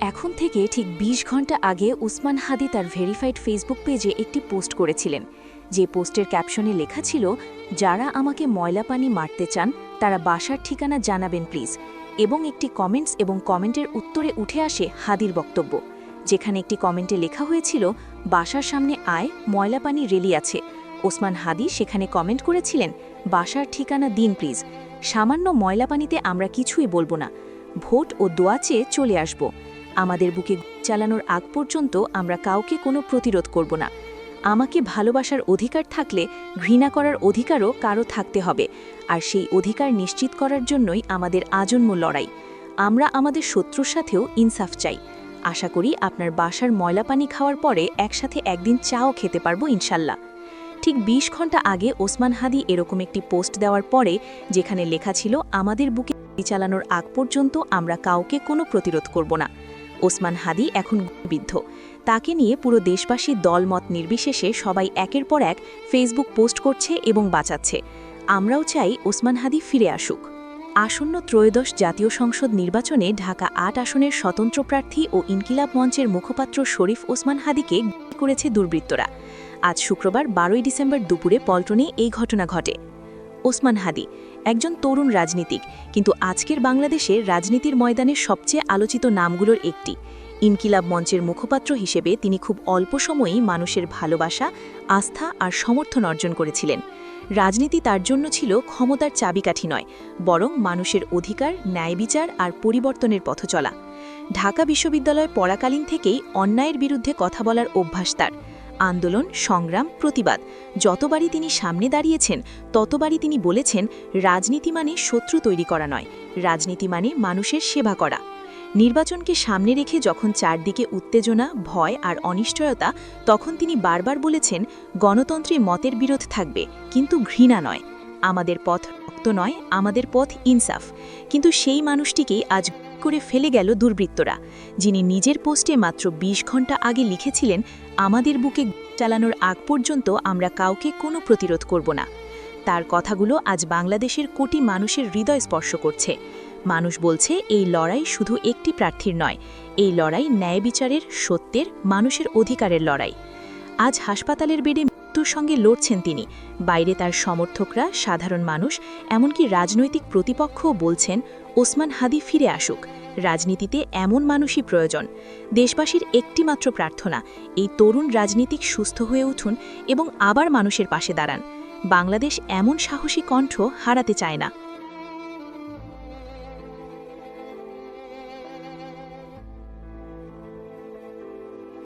এখন থেকে ঠিক ২০ ঘণ্টা আগে উসমান হাদি তার ভেরিফাইড ফেসবুক পেজে একটি পোস্ট করেছিলেন। যে পোস্টের ক্যাপশনে লেখা ছিল, যারা আমাকে ময়লা পানি মারতে চান, তারা বাসার ঠিকানা জানাবেন, প্লিজ। এবং একটি কমেন্টস এবং কমেন্টের উত্তরে উঠে আসে হাদির বক্তব্য, যেখানে একটি কমেন্টে লেখা হয়েছিল, বাসার সামনে আয়, ময়লা পানি রেলি আছে। ওসমান হাদি সেখানে কমেন্ট করেছিলেন, বাসার ঠিকানা দিন, প্লিজ। সামান্য ময়লা পানিতে আমরা কিছুই বলব না। ভোট ও দোয়া চেয়ে চলে আসব। আমাদের বুকে চালানোর আগ পর্যন্ত আমরা কাউকে কোনো প্রতিরোধ করব না। আমাকে ভালোবাসার অধিকার থাকলে ঘৃণা করার অধিকারও কারও থাকতে হবে, আর সেই অধিকার নিশ্চিত করার জন্যই আমাদের আজন্ম লড়াই। আমরা আমাদের শত্রুর সাথেও ইনসাফ চাই। আশা করি আপনার বাসার ময়লা পানি খাওয়ার পরে একসাথে একদিন চাও খেতে পারব ইনশাল্লাহ। ঠিক ২০ ঘণ্টা আগে ওসমান হাদি এরকম একটি পোস্ট দেওয়ার পরে যেখানে লেখা ছিল, আমাদের বুকে চালানোর আগ পর্যন্ত আমরা কাউকে কোনো প্রতিরোধ করব না। ওসমান হাদি এখন বিদ্ধ। তাকে নিয়ে পুরো দেশবাসী দলমত নির্বিশেষে সবাই একের পর এক ফেসবুক পোস্ট করছে এবং বাঁচাচ্ছে। আমরাও চাই ওসমান হাদি ফিরে আসুক। আসন্ন ত্রয়োদশ জাতীয় সংসদ নির্বাচনে ঢাকা আট আসনের স্বতন্ত্র প্রার্থী ও ইনকিলাব মঞ্চের মুখপাত্র শরীফ ওসমান হাদিকে করেছে দুর্বৃত্তরা। আজ শুক্রবার বারোই ডিসেম্বর দুপুরে পল্টনে এই ঘটনা ঘটে। ওসমান হাদি একজন তরুণ রাজনীতিক, কিন্তু আজকের বাংলাদেশে রাজনীতির ময়দানে সবচেয়ে আলোচিত নামগুলোর একটি। ইনকিলাব মঞ্চের মুখপাত্র হিসেবে তিনি খুব অল্প সময়েই মানুষের ভালোবাসা, আস্থা আর সমর্থন অর্জন করেছিলেন। রাজনীতি তার জন্য ছিল ক্ষমতার চাবিকাঠি নয়, বরং মানুষের অধিকার ন্যায় বিচার আর পরিবর্তনের পথ চলা। ঢাকা বিশ্ববিদ্যালয় পড়াকালীন থেকেই অন্যায়ের বিরুদ্ধে কথা বলার অভ্যাস তার। আন্দোলন, সংগ্রাম, প্রতিবাদ। যতবারই তিনি সামনে দাঁড়িয়েছেন, ততবারই তিনি বলেছেন, রাজনীতি মানে শত্রু তৈরি করা নয়, রাজনীতি মানে মানুষের সেবা করা। নির্বাচনকে সামনে রেখে যখন চারদিকে উত্তেজনা, ভয় আর অনিশ্চয়তা, তখন তিনি বারবার বলেছেন, গণতন্ত্রে মতের বিরোধ থাকবে, কিন্তু ঘৃণা নয়। আমাদের পথ রক্ত নয়, আমাদের পথ ইনসাফ। কিন্তু সেই মানুষটিকেই আজ করে ফেলে গেল দুর্বৃত্তরা, যিনি নিজের পোস্টে মাত্র ২০ ঘণ্টা আগে লিখেছিলেন, আমাদের বুকে চালানোর আগ পর্যন্ত আমরা কাউকে কোনো প্রতিরোধ করব না। তার কথাগুলো আজ বাংলাদেশের কোটি মানুষের হৃদয় স্পর্শ করছে। মানুষ বলছে, এই লড়াই শুধু একটি প্রার্থীর নয়, এই লড়াই ন্যায় বিচারের, সত্যের, মানুষের অধিকারের লড়াই। আজ হাসপাতালের বেডে মৃত্যুর সঙ্গে লড়ছেন তিনি। বাইরে তার সমর্থকরা, সাধারণ মানুষ, এমনকি রাজনৈতিক প্রতিপক্ষও বলছেন, ওসমান হাদি ফিরে আসুক। রাজনীতিতে এমন মানুষই প্রয়োজন। দেশবাসীর একটিমাত্র প্রার্থনা, এই তরুণ রাজনীতিক সুস্থ হয়ে উঠুন এবং আবার মানুষের পাশে দাঁড়ান। বাংলাদেশ এমন সাহসী কণ্ঠ হারাতে চায় না।